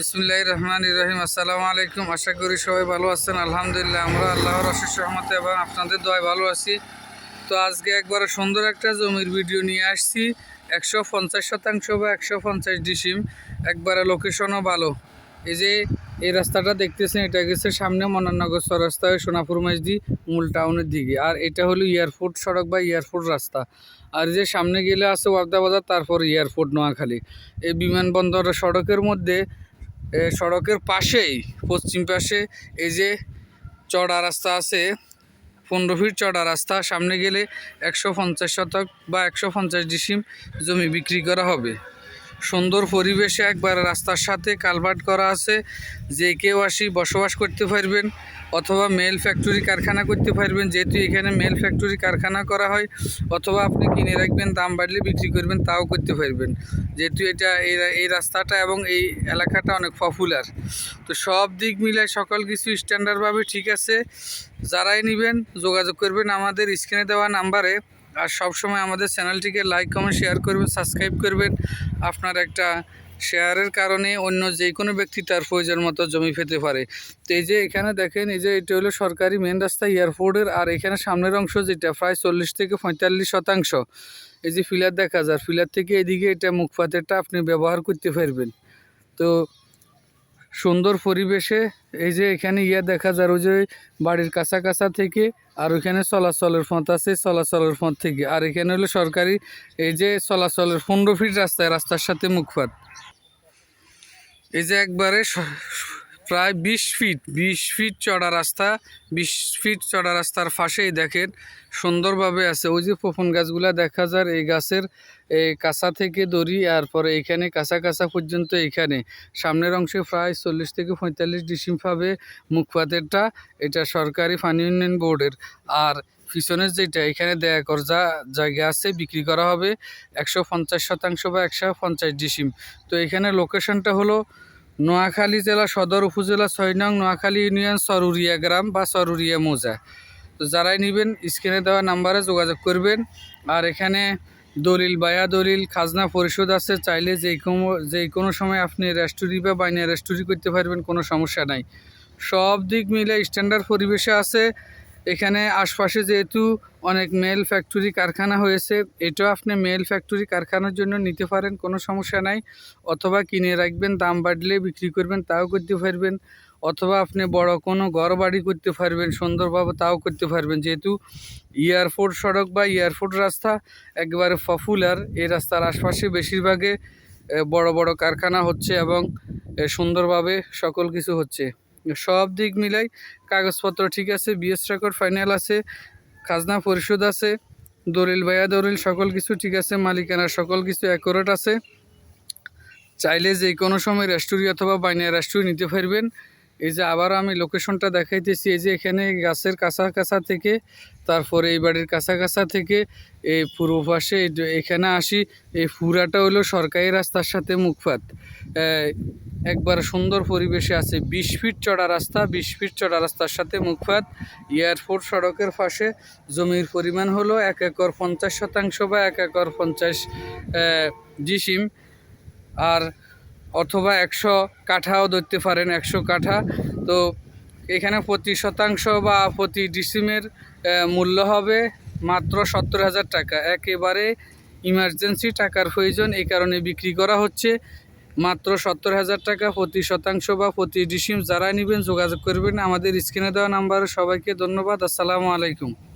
বিসমুল্লাহ রহমান রহিম। আসসালামু আলাইকুম। আশা করি সবাই ভালো আছেন। আলহামদুলিল্লাহ, আমরা আল্লাহর অশেষ রহমতে এবং আপনাদের দয় ভালো আছি। তো আজকে একবার সুন্দর একটা জমির ভিডিও নিয়ে আসছি। একশো পঞ্চাশ শতাংশ বা একশো পঞ্চাশ ডিসিম, একবারে লোকেশনও ভালো। এই যে এই রাস্তাটা দেখতেছেন, এটা গেছে সামনে মনাননগর রাস্তা হয়ে সোনাপুর মাইজদি, মূল টাউনের দিকে। আর এটা হলো এয়ারপোর্ট সড়ক বা এয়ারপোর্ট রাস্তা। আর যে সামনে গেলে আছে ওয়াগদা বাজার, তারপর এয়ারপোর্ট নোয়াখালী। এই বিমানবন্দর সড়কের মধ্যে সড়কের পাশেই, পশ্চিম পাশে, এই যে চড়া রাস্তা আছে, পনেরো ফিট চড়া রাস্তা, সামনে গেলে একশো পঞ্চাশ শতক বা একশো পঞ্চাশ ডিসিম জমি বিক্রি করা হবে। সুন্দর পরিবেশে একবার রাস্তার সাথে কালভার্ট করা আছে। যে কেউ আসি বসবাস করতে পারবেন অথবা মেল ফ্যাক্টরি কারখানা করতে পারবেন। যেহেতু এখানে মেল ফ্যাক্টরি কারখানা করা হয়, অথবা আপনি কিনে রাখবেন, দাম বাড়লে বিক্রি করবেন, তাও করতে পারবেন। যেহেতু এটা এই রাস্তাটা এবং এই এলাকাটা অনেক পপুলার তো সব দিক মিলে সকল কিছু স্ট্যান্ডার্ডভাবে ঠিক আছে। যারাই নেবেন, যোগাযোগ করবেন আমাদের স্ক্রিনে দেওয়া নাম্বারে। আর সবসময় আমাদের চ্যানেলটিকে লাইক কমেন্ট শেয়ার করবেন সাবস্ক্রাইব করবেন। আপনার একটা শেয়ারের কারণে অন্য যে কোনো ব্যক্তি তার প্রয়োজন মতো জমি পেতে পারে। তো এই যে এখানে দেখেন, এই যে এটা হলো সরকারি মেন রাস্তা এয়ারপোর্টের আর এখানে সামনের অংশ যেটা প্রায় চল্লিশ থেকে পঁয়তাল্লিশ শতাংশ। এই যে ফিলার দেখা যায় ফিলার থেকে এদিকে এটা মুখপাতেরটা আপনি ব্যবহার করতে পারবেন। তো সুন্দর পরিবেশে, এই যে এখানে ইয়ে দেখা যায়, ওই যে বাড়ির কাছা কাছা থেকে, আর ওইখানে চলাচলের পথ আছে, চলাচলের পথ থেকে। আর এখানে হলো সরকারি, এই যে চলাচলের পনেরো ফিট রাস্তায়, রাস্তার সাথে মুখপাত। এই যে একবারে প্রায় বিশ ফিট বিশ ফিট চড়া রাস্তা, বিশ ফিট চড়া রাস্তার পাশেই দেখেন সুন্দরভাবে আছে। ওই যে পপন গাছগুলা দেখা যায় এই গাছের এই কাঁচা থেকে দড়ি আর পরে এইখানে কাঁচা কাঁচা পর্যন্ত এইখানে। সামনের অংশে প্রায় চল্লিশ থেকে পঁয়তাল্লিশ ডিসিম পাবে মুখপাতেরটা এটা সরকারি পানি উন্নয়ন বোর্ডের। আর পিছনের যেটা, এখানে দেয়া কর যা জায়গা আছে বিক্রি করা হবে একশো পঞ্চাশ শতাংশ বা একশো পঞ্চাশ ডিসিম। তো এখানে লোকেশনটা হলো নোয়াখালী জেলা সদর উপজেলা ছয় নং নোয়াখালী ইউনিয়ন সরুরিয়া গ্রাম বা সরুরিয়া মৌজা। তো যারাই নেবেন, স্ক্রিনে দেওয়া নাম্বারে যোগাযোগ করবেন। আর এখানে দলিল, বায়া দলিল, খাজনা পরিশোধ আছে, চাইলে যেই কোনো যেই কোনো সময় আপনি রেস্টুরি বা বাইনে রেস্টুরি করতে পারবেন, কোনো সমস্যা নাই। সব দিক মিলে স্ট্যান্ডার্ড পরিবেশে আছে। এখানে আশপাশে যেহেতু অনেক মেল ফ্যাক্টরি কারখানা হয়েছে, এটাও আপনি মেল ফ্যাক্টরি কারখানার জন্য নিতে পারেন, কোনো সমস্যা নাই। অথবা কিনে রাখবেন, দাম বাড়লে বিক্রি করবেন, তাও করতে পারবেন। অথবা আপনি বড় কোনো ঘর বাড়ি করতে পারবেন, সুন্দরভাবে তাও করতে পারবেন। যেহেতু এয়ারপোর্ট সড়ক বা এয়ারপোর্ট রাস্তা একবারে পপুলার, এই রাস্তার আশপাশে বেশিরভাগে বড় বড় কারখানা হচ্ছে এবং সুন্দরভাবে সকল কিছু হচ্ছে। সব দিক মিলাই কাগজপত্র ঠিক আছে বিএস রেকর্ড ফাইনাল আছে, খাজনা পরিশোধ আছে, দলিল বায়া দলিল সকল কিছু ঠিক আছে, মালিকানা সকল কিছু অ্যাকোরেট আছে। চাইলে যে কোনো সময় রেস্টুরি অথবা বাইনা রেস্টুরি নিতে পারবেন। এই যে আবার আমি লোকেশনটা দেখাইতেছি, এই যে এখানে গাছের কাছা কাছা থেকে, তারপরে এই বাড়ির কাছা কাছা থেকে, এই পূর্ব পাশে এখানে আসি, এই ফুরাটা হলো সরকারি রাস্তার সাথে মুখপাত। একবার সুন্দর পরিবেশে আছে, বিশ ফিট চড়া রাস্তা, বিশ ফিট চড়া রাস্তার সাথে মুখপাত। এয়ারপোর্ট সড়কের পাশে জমির পরিমাণ হলো এক একর পঞ্চাশ শতাংশ বা এক একর পঞ্চাশ জিসিম আর অথবা একশো কাঠাও ধরতে পারেন, একশো কাঠা। তো এখানে প্রতি শতাংশ বা প্রতি ডিসিমের মূল্য হবে মাত্র সত্তর হাজার টাকা। একেবারে ইমার্জেন্সি টাকার প্রয়োজন, এই কারণে বিক্রি করা হচ্ছে। মাত্র সত্তর হাজার টাকা প্রতি শতাংশ বা প্রতি ডিসিম যারা নেবেন যোগাযোগ করবেন। আমাদের স্ক্রিনে দেওয়া নাম্বারে সবাইকে ধন্যবাদ। আসসালামু আলাইকুম।